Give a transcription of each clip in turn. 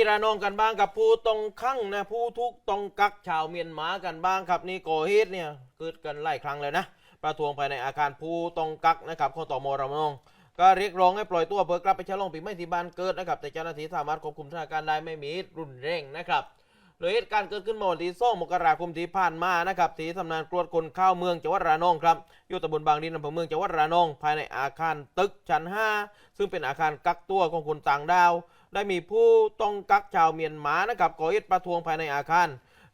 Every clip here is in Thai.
ที่ระนองกันบ้างกับผู้ต้องขังนะผู้ทุกต้องกักชาวเมียนมากันบ้างครับนี่ก่อเหตุเนี่ยเกิดกันหลายครั้งเลยนะประท้วงภายในอาคารผู้ต้องกักนะครับของตมระนอง ก็เรียกร้องให้ปล่อยตัวเพื่อกลับไปฉลองปีใหม่ที่บ้านเกิดนะครับแต่เจ้าหน้าที่สามารถควบคุมสถานการณ์ได้ไม่มีรุนแรงนะครับโดยเหตุการณ์เกิดขึ้นเมื่อวันที่2มกราคมที่ผ่านมานะครับที่สำนักงานตรวจคนเข้าเมืองจังหวัดระนองครับอยู่ตำบลบางดินอำเภอเมืองจังหวัดระนอง ภายในอาคารตึกชั้น 5 ซึ่งเป็นอาคารกักตัวของคนต่างดาว ได้มีผู้ต้องกักชาวเมียนมานะครับก่อเหตุประท้วงภายในอาคาร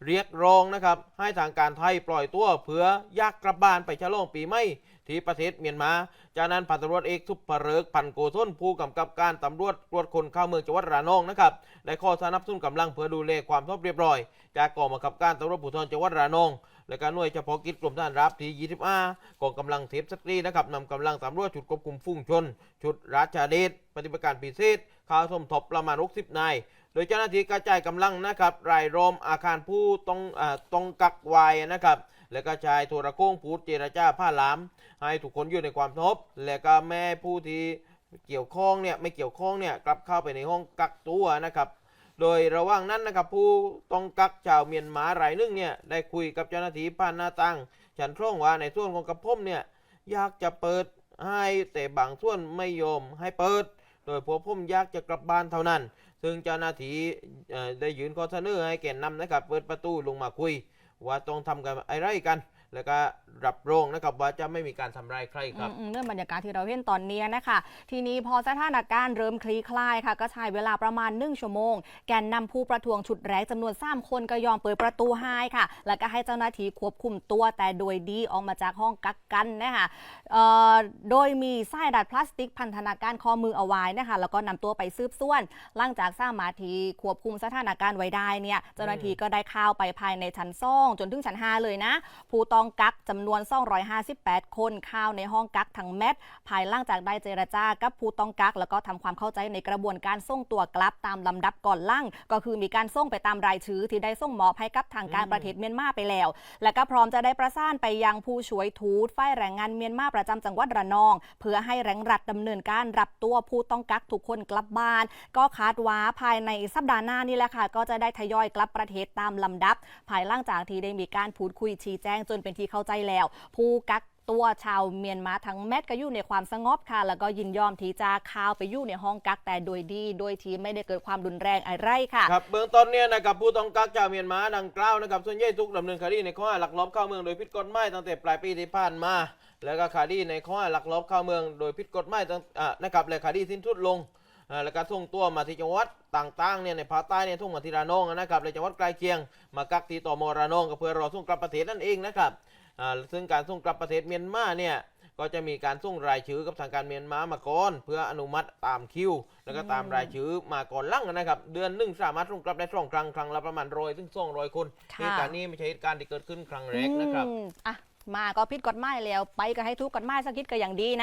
เรียกร้องนะครับให้ทางการไทยปล่อยตัวเพื่ออยากกลับบ้านไปฉลองปีใหม่ที่ประเทศเมียนมา จากนั้นพันตำรวจเอกทุพเริกพันโกศลผู้กำกับการตำรวจตรวจคนเข้าเมืองจังหวัดระนองนะครับได้ข้อสนับสนุนกำลังเพื่อดูแลความสงบเรียบร้อย จากกองบังคับการตำรวจภูธรจังหวัดระนอง และการหน่วยเฉพาะกิจกรมทหารราบที่ 25 กองกำลังเทพสตรีนะครับนำกำลังตำรวจชุดควบคุมฝูงชน ชุดราชาเดชปฏิบัติการพิเศษข่าวสมทบประมาณ60นาย ดยเจ้าหน้าที่กระจายกำลังนะครับรายล้อมอาคารผู้ต้องอต้องกักไวายนะครับ และก็ชายโทรโค้งพูดเจรจาผ้าหลาม ให้ทุกคนอยู่ในความสงบและก็แม่ผู้ที่เกี่ยวข้องเนี่ยไม่เกี่ยวข้องเนี่ยกลับเข้าไปในห้องกักตัวนะครับโดยระหว่างนั้นนะครับผู้ต้องกักชาวเมียนมารายนึงเนี่ยได้คุยกับเจ้าหน้าที่ผ่านหน้าต่างฉันท่องว่าในส่วนของกระผมเนี่ยอยากจะเปิดให้แต่บางส่วนไม่ยอมให้เปิด โดยพวกผมอยากจะกลับบ้านเท่านั้น ซึ่งเจ้าหน้าที่ได้ยื่นข้อเสนอให้แก่นนำนะครับ เปิดประตูลงมาคุย ว่าต้องทำกันอะไรกัน แล้วก็ รับรองนะครับว่าจะไม่มีการทำร้ายใครครับอืมๆเรื่องบรรยากาศที่เราเห็นตอนนี้นะคะ ทีนี้พอสถานการณ์เริ่มคลี่คลายค่ะ ก็ใช้เวลาประมาณหนึ่งชั่วโมง แกนนำผู้ประท้วงชุดแรกจำนวน 3 คนก็ยอมเปิดประตูให้ค่ะ แล้วก็ให้เจ้าหน้าที่ควบคุมตัวแต่โดยดีออกมาจากห้องกักกันนะคะเอ่อโดยมีไส้ดัดพลาสติกพันธนาการข้อมือเอาไว้นะคะแล้วก็นำตัวไปสืบสวน หลังจากสามารถที่ควบคุมสถานการณ์ไว้ได้เนี่ยเจ้าหน้าที่ก็ได้เข้าไปภายในชั้นซ่องจนถึงชั้น5เลยนะ ผู้ต้องกักจำนวน258 คนเข้าในห้องกักทั้งแมทภายหลังจากได้เจรจากับผู้ต้องกัก แล้วก็ทำความเข้าใจในกระบวนการส่งตัวกลับตามลำดับก่อนล่างก็คือมีการส่งไปตามรายชื่อที่ได้ส่งมอบให้กับทางการอืมประเทศเมียนมาไปแล้ว และก็พร้อมจะได้ประสานไปยังผู้ช่วยทูตฝ่ายแรงงานเมียนมาประจำจังหวัดระนอง เพื่อให้แรงรัฐดำเนินการรับตัวผู้ต้องกักทุกคนกลับบ้าน ก็คาดว่าภายในสัปดาห์หน้านี่แหละค่ะ ก็จะได้ทยอยกลับประเทศตามลำดับ ภายหลังจากที่ได้มีการพูดคุยชี้แจงจนเป็นที่เข้าใจแล้วผู้กักตัวชาวเมียนมาทั้งแมทก็อยู่ในความสงบค่ะ แล้วก็ยินยอมที่จะเข้าวไปอยู่ในห้องกักแต่โดยดี โดยที่ไม่ได้เกิดความรุนแรงอะไรค่ะครับเบื้องต้นเนี่ยนะครับผู้ต้องกักชาวเมียนมาดังกล่าวนะครับส่วนใหญ่ทุกดำเนินคดีในข้อหาลักลอบเข้าเมืองโดยผิดกฎหมายตั้งแต่ปลายปีที่ผ่านมา แล้วก็คดีในข้อหาลักลอบเข้าเมืองโดยผิดกฎหมายตั้งอ่านะครับและคดีสิ้นสุดลงอ่าแล้วก็ส่งตัวมาที่จังหวัดต่างๆเนี่ยในภาคใต้เนี่ยส่งมาที่ระนองนะครับและจังหวัดใกล้เคียงมากักที่ตมระนองก็เพื่อรอส่งกลับประเทศนั่นเองนะครับอ่า ซึ่งการส่งกลับประเทศเมียนมาเนี่ยก็จะมีการส่งรายชื่อกับทางการเมียนมามาก่อนเพื่ออนุมัติตามคิว แล้วก็ตามรายชื่อมาก่อนหลังนะครับ เดือนหนึ่งสามารถส่งกลับได้สองครั้งครั้งละประมาณร้อยถึงสองร้อยคนค่ะเหตุการณ์นี้ไม่ใช่เหตุการณ์ที่เกิดขึ้นครั้งแรกนะครับอืมอะมาก็ผิดกฎหมายแล้วไปก็ให้ทุกกฎหมายสักคิดก็อย่างดีนะ